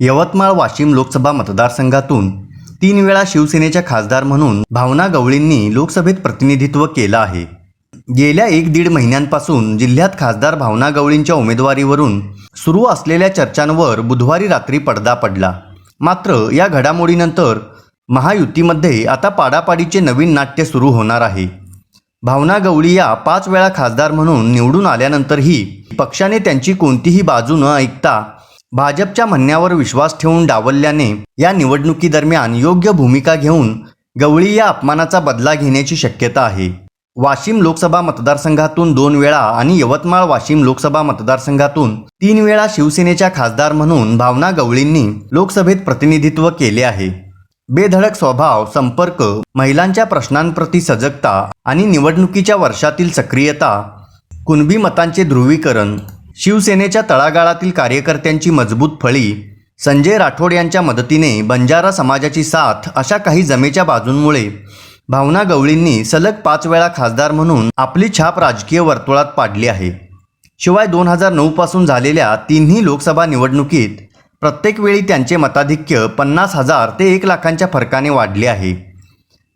यवतमाळ वाशिम लोकसभा मतदारसंघातून तीन वेळा शिवसेनेच्या खासदार म्हणून भावना गवळींनी लोकसभेत प्रतिनिधित्व केलं आहे. गेल्या एक दीड महिन्यांपासून जिल्ह्यात खासदार भावना गवळींच्या उमेदवारीवरून सुरू असलेल्या चर्चांवर बुधवारी रात्री पडदा पडला. मात्र या घडामोडीनंतर महायुतीमध्ये आता पाडापाडीचे नवीन नाट्य सुरू होणार आहे. भावना गवळी या पाच वेळा खासदार म्हणून निवडून आल्यानंतरही पक्षाने त्यांची कोणतीही बाजू न ऐकता भाजपच्या म्हणण्यावर विश्वास ठेवून डावलल्याने या निवडणुकीदरम्यान योग्य भूमिका घेऊन गवळी या अपमानाचा बदला घेण्याची शक्यता आहे. वाशिम लोकसभा मतदारसंघातून दोन वेळा आणि यवतमाळ वाशिम लोकसभा मतदारसंघातून तीन वेळा शिवसेनेच्या खासदार म्हणून भावना गवळींनी लोकसभेत प्रतिनिधित्व केले आहे. बेधडक स्वभाव संपर्क महिलांच्या प्रश्नांप्रती सजगता आणि निवडणुकीच्या वर्षातील सक्रियता कुणबी मतांचे ध्रुवीकरण शिवसेनेच्या तळागाळातील कार्यकर्त्यांची मजबूत फळी संजय राठोड यांच्या मदतीने बंजारा समाजाची साथ अशा काही जमेच्या बाजूंमुळे भावना गवळींनी सलग पाच वेळा खासदार म्हणून आपली छाप राजकीय वर्तुळात पाडली आहे. शिवाय दोन हजार नऊपासून झालेल्या तिन्ही लोकसभा निवडणुकीत प्रत्येक वेळी त्यांचे मताधिक्य पन्नास हजार ते एक लाखांच्या फरकाने वाढले आहे.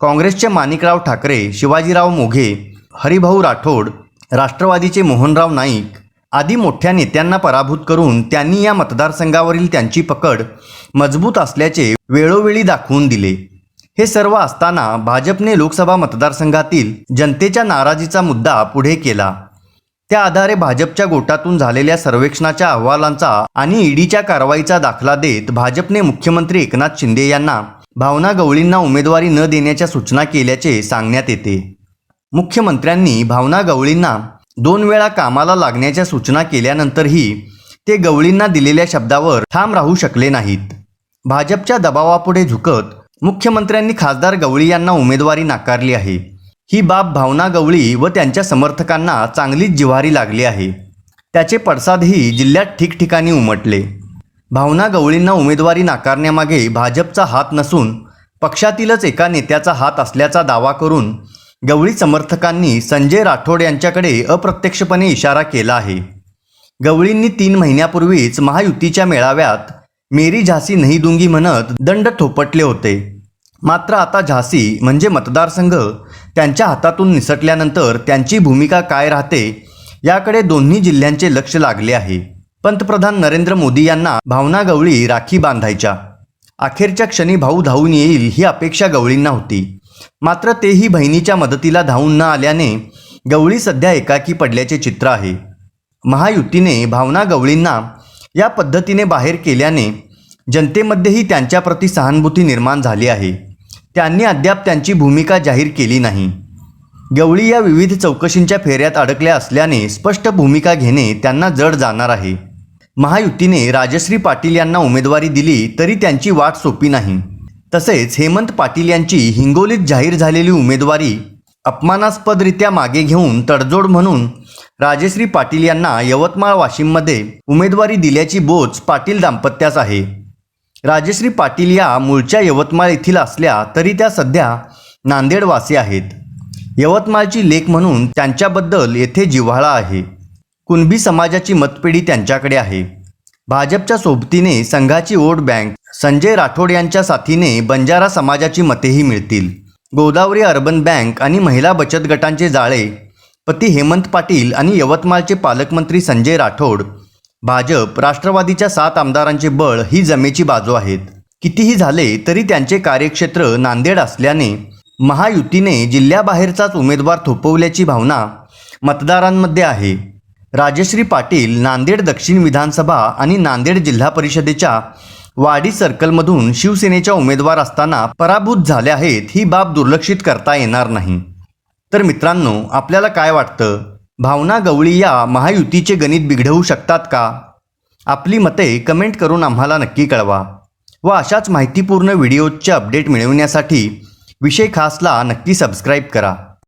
काँग्रेसचे माणिकराव ठाकरे शिवाजीराव मोघे हरिभाऊ राठोड राष्ट्रवादीचे मोहनराव नाईक आदी मोठ्या नेत्यांना पराभूत करून त्यांनी या मतदारसंघावरील त्यांची पकड मजबूत असल्याचे वेळोवेळी दाखवून दिले. हे सर्व असताना भाजपने लोकसभा मतदारसंघातील जनतेच्या नाराजीचा मुद्दा पुढे केला. त्या आधारे भाजपच्या गोटातून झालेल्या सर्वेक्षणाच्या अहवालांचा आणि ईडीच्या कारवाईचा दाखला देत भाजपने मुख्यमंत्री एकनाथ शिंदे यांना भावना गवळींना उमेदवारी न देण्याच्या सूचना केल्याचे सांगण्यात येते. मुख्यमंत्र्यांनी भावना गवळींना दोन वेळा कामाला लागण्याच्या सूचना केल्यानंतरही ते गवळींना दिलेल्या शब्दावर ठाम राहू शकले नाहीत. भाजपच्या दबावापुढे झुकत मुख्यमंत्र्यांनी खासदार गवळी यांना उमेदवारी नाकारली आहे. ही बाब भावना गवळी व त्यांच्या समर्थकांना चांगलीच जिव्हारी लागली आहे. त्याचे पडसादही जिल्ह्यात ठिकठिकाणी उमटले. भावना गवळींना उमेदवारी नाकारण्यामागे भाजपचा हात नसून पक्षातीलच एका नेत्याचा हात असल्याचा दावा करून गवळी समर्थकांनी संजय राठोड यांच्याकडे अप्रत्यक्षपणे इशारा केला आहे. गवळींनी तीन महिन्यापूर्वीच महायुतीच्या मेळाव्यात मेरी झासी नाही दुंगी म्हणत दंड थोपटले होते. मात्र आता झासी म्हणजे मतदारसंघ त्यांच्या हातातून निसटल्यानंतर त्यांची भूमिका काय राहते याकडे दोन्ही जिल्ह्यांचे लक्ष लागले आहे. पंतप्रधान नरेंद्र मोदी यांना भावना गवळी राखी बांधायच्या. अखेरच्या क्षणी भाऊ धावून येईल ही अपेक्षा गवळींना होती. मात्र तेही बहिणीच्या मदतीला धावून न आल्याने गवळी सध्या एकाकी पडल्याचे चित्र आहे. महायुतीने भावना गवळींना या पद्धतीने बाहेर केल्याने जनतेमध्येही त्यांच्याप्रती सहानुभूती निर्माण झाली आहे. त्यांनी अद्याप त्यांची भूमिका जाहीर केली नाही. गवळी या विविध चौकशींच्या फेऱ्यात अडकल्या असल्याने स्पष्ट भूमिका घेणे त्यांना जड जाणार आहे. महायुतीने राजश्री पाटील यांना उमेदवारी दिली तरी त्यांची वाट सोपी नाही. तसेच हेमंत पाटील यांची हिंगोलीत जाहीर झालेली उमेदवारी अपमानास्पदरित्या मागे घेऊन तडजोड म्हणून राजश्री पाटील यांना यवतमाळ वाशिममध्ये उमेदवारी दिल्याची बोच पाटील दाम्पत्यास आहे. राजश्री पाटील या मूळच्या यवतमाळ येथील असल्या तरी त्या सध्या नांदेडवासी आहेत. यवतमाळची लेख म्हणून त्यांच्याबद्दल येथे जिव्हाळा आहे. कुणबी समाजाची मतपेढी त्यांच्याकडे आहे. भाजपच्या सोबतीने संघाची वोट बँक संजय राठोड यांच्या साथीने बंजारा समाजाची मतेही मिळतील. गोदावरी अर्बन बँक आणि महिला बचत गटांचे जाळे पती हेमंत पाटील आणि यवतमाळचे पालकमंत्री संजय राठोड भाजप राष्ट्रवादीच्या सात आमदारांचे बळ ही जमेची बाजू आहेत. कितीही झाले तरी त्यांचे कार्यक्षेत्र नांदेड असल्याने महायुतीने जिल्ह्याबाहेरचाच उमेदवार थोपवल्याची भावना मतदारांमध्ये आहे. राजश्री पाटील नांदेड दक्षिण विधानसभा आणि नांदेड जिल्हा परिषदेच्या वाडी सर्कलमधून शिवसेनेच्या उमेदवार असताना पराभूत झाल्या आहेत ही बाब दुर्लक्षित करता येणार नाही. तर मित्रांनो आपल्याला काय वाटतं? भावना गवळी या महायुतीचे गणित बिघडवू शकतात का? आपली मते कमेंट करून आम्हाला नक्की कळवा व अशाच माहितीपूर्ण व्हिडिओजचे अपडेट मिळवण्यासाठी विषय खासला नक्की सबस्क्राईब करा.